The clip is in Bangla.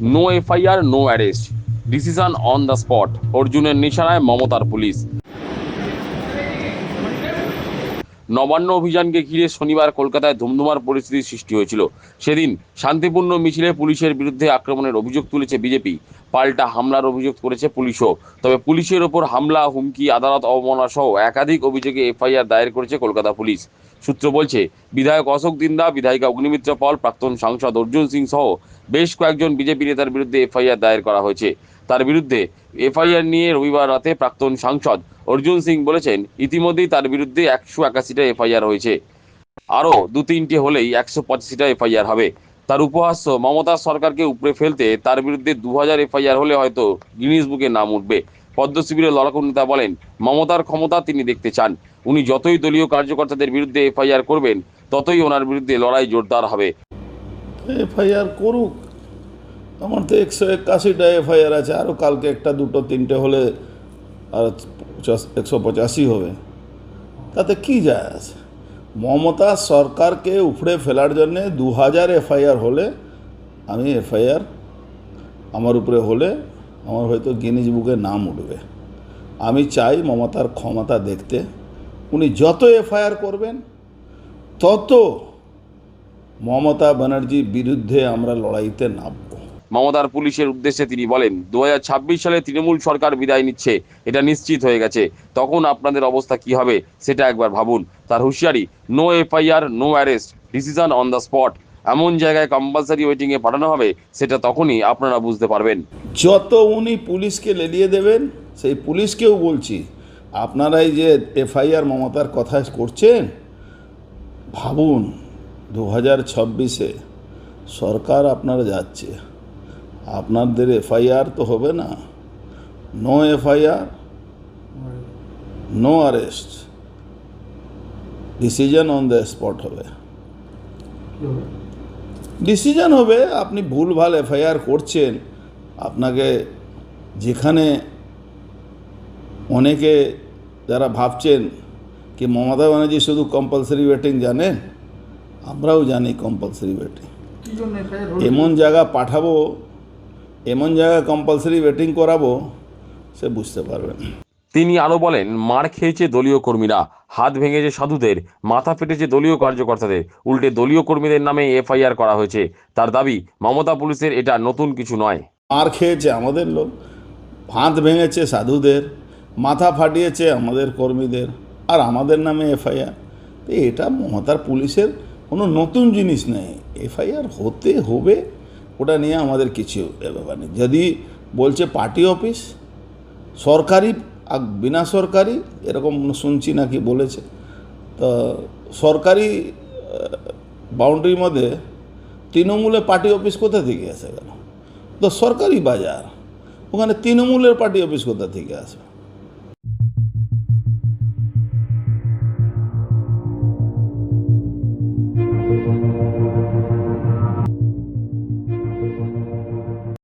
No FIR no arrest decision on the spot অর্জুনের নিশানায় মমতার পুলিশ নবান্ন অভিযানকে ঘিরে শনিবার কলকাতায় ধুমধুমার পরিস্থিতির সৃষ্টি হয়েছিল। সেদিন শান্তিপূর্ণ মিছিলে পুলিশের বিরুদ্ধে আক্রমণের অভিযোগ তুলেছে বিজেপি। পাল্টা হামলার অভিযোগ করেছে পুলিশও। তবে পুলিশের ওপর হামলা, হুমকি, আদালত অবমাননা সহ একাধিক অভিযোগে এফআইআর দায়ের করেছে কলকাতা পুলিশ। সূত্র বলছে, বিধায়ক অশোক দিন্দা, বিধায়িকা অগ্নিমিত্র পল, প্রাক্তন সাংসদ অর্জুন সিং সহ বেশ কয়েকজন বিজেপি নেতার বিরুদ্ধে এফআইআর দায়ের করা হয়েছে। তার বিরুদ্ধে এফআইআর নিয়ে রবিবার রাতে প্রাক্তন সাংসদ অর্জুন সিং বলেছেন, ইতিমধ্যেই তার বিরুদ্ধে একশো একাশিটা এফআইআর হয়েছে। আরও দু তিনটে হলেই একশো পঁচাশিটা এফআইআর হবে। তার উপহাস্য, মমতা সরকারকে উপরে ফেলতে তার বিরুদ্ধে দু হাজার এফআইআর হলে হয়তো গিনিস বুকে নাম উঠবে। পদ্মশিবিরের লড়াকু নেতা বলেন, মমতার ক্ষমতা তিনি দেখতে চান। উনি যতই দলীয় কার্যকর্তাদের বিরুদ্ধে এফআইআর করবেন, ততই ওনার বিরুদ্ধে লড়াই জোরদার হবে। এফআইআর করুক। আমার তো একশো একাশিটা এফআইআর আছে আরও কালকে একটা, দুটো, তিনটে হলে আর একশো পঁচাশি হবে। তাতে কি যায় আছে? মমতা সরকারকে উপড়ে ফেলার জন্যে দু হাজার এফআইআর হলে আমি এফআইআর আমার উপরে হলে আমার হয়তো গিনিজ বুকে নাম উঠবে। আমি চাই মমতার ক্ষমতা দেখতে। উনি যত এফআইআর করবেন, তত মমতা ব্যানার্জির বিরুদ্ধে আমরা লড়াইতে নামব। মমতার পুলিশের উদ্দেশ্যে তিনি বলেন দু হাজার ছাব্বিশ সালে তৃণমূল সরকার বিদায় নিচ্ছে এটা নিশ্চিত হয়ে গেছে। তখন আপনাদের অবস্থা কি হবে সেটা একবার ভাবুন। তার হুঁশিয়ারি no FIR no arrest decision on the spot. এমন জায়গায় কম্পালসারি ওয়েটিংয়ে পাঠানো হবে সেটা তখনই আপনারা বুঝতে পারবেন। যত উনি পুলিশকে লেলিয়ে দেবেন সেই পুলিশকেও বলছি আপনারাই যে এফআইআর মমতার কথা করছেন ভাবুন। দু হাজার ছাব্বিশে সরকার আপনারা যাচ্ছে। আপনাদের এফআইআর তো হবে না। No FIR, no arrest decision on the spot হবে। ডিসিশন হবে, আপনি ভুলভাল এফআইআর করছেন। আপনাকে যেখানে অনেকে যারা ভাবছেন কি মমতা ব্যানার্জি শুধু কম্পালসারি ওয়েটিং জানেন? আমরাও জানি কম্পালসারি হলো এমন জায়গা পাঠাবো এমন জায়গা কম্পালসারি ওয়েটিং করাবো সে বুঝতে পারবেন তিনি আরও বলেন মার খেয়েছে দলীয় কর্মীরা হাত ভেঙেছে সাধুদের মাথা ফেটেছে দলীয় কার্যকর্তাদের উল্টে দলীয় কর্মীদের নামে এফআইআর করা হয়েছে। তার দাবি মমতা পুলিশের এটা নতুন কিছু নয়। মার খেয়েছে আমাদের লোক ফাঁদ ভেঙেছে সাধুদের মাথা ফাটিয়েছে আমাদের কর্মীদের আর আমাদের নামে এফআইআর। তো এটা মমতার পুলিশের কোনো নতুন জিনিস নেই। এফআইআর হতে হবে, ওটা নিয়ে আমাদের কিছু ব্যাপার নেই। যদি বলছে পার্টি অফিস, সরকারি আর বিনা সরকারি, এরকম শুনছি নাকি বলেছে, তো সরকারি বাউন্ডারির মধ্যে তৃণমূলের পার্টি অফিস কোথা থেকে আসে গেল তো সরকারি বাজার, ওখানে তৃণমূলের পার্টি অফিস কোথা থেকে আসবে?